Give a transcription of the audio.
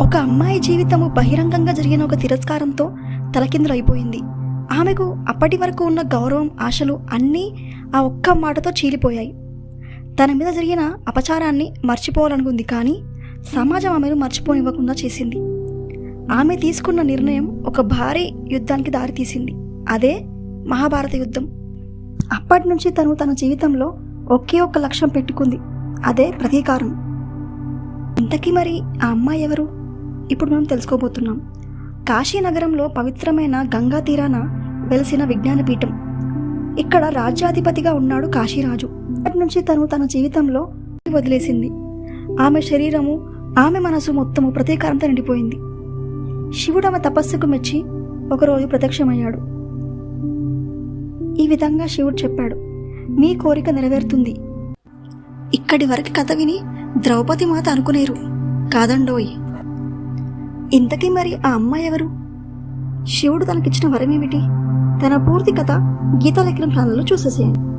ఒక అమ్మాయి జీవితము బహిరంగంగా జరిగిన ఒక తిరస్కారంతో తలకిందులైపోయింది ఆమెకు అప్పటి వరకు ఉన్న గౌరవం ఆశలు అన్నీ ఆ ఒక్క మాటతో చీలిపోయాయి. తన మీద జరిగిన అపచారాన్ని మర్చిపోవాలనుకుంది కానీ సమాజం ఆమెను మర్చిపోనివ్వకుండా చేసింది. ఆమె తీసుకున్న నిర్ణయం ఒక భారీ యుద్ధానికి దారితీసింది. అదే మహాభారత యుద్ధం. అప్పటి నుంచి తను తన జీవితంలో ఒకే ఒక్క లక్ష్యం పెట్టుకుంది. అదే ప్రతీకారం. ఇంతకీ మరి ఆ అమ్మాయి ఎవరు? ఇప్పుడు మనం తెలుసుకోబోతున్నాం. కాశీనగరంలో పవిత్రమైన గంగా తీరాన వెలిసిన విజ్ఞానపీఠం. ఇక్కడ రాజ్యాధిపతిగా ఉన్నాడు కాశీరాజు. అప్పటి నుంచి తను తన జీవితంలో వదిలేసింది. ఆమె శరీరము ఆమె మనసు మొత్తము ప్రతీకారంతో నిండిపోయింది. శివుడు ఆమె తపస్సుకు మెచ్చి ఒకరోజు ప్రత్యక్షమయ్యాడు. ఈ విధంగా శివుడు చెప్పాడు మీ కోరిక నెరవేరుతుంది. ఇక్కడి వరకు కథ విని ద్రౌపది మాత అనుకునేరు. కాదండోయ్. ఇంతకీ మరి ఆ అమ్మాయి ఎవరు? శివుడు తనకిచ్చిన వరమేమిటి? తన పూర్తి కథ గీతాలెక్కిన ప్రాణంలో చూసేసేయండి.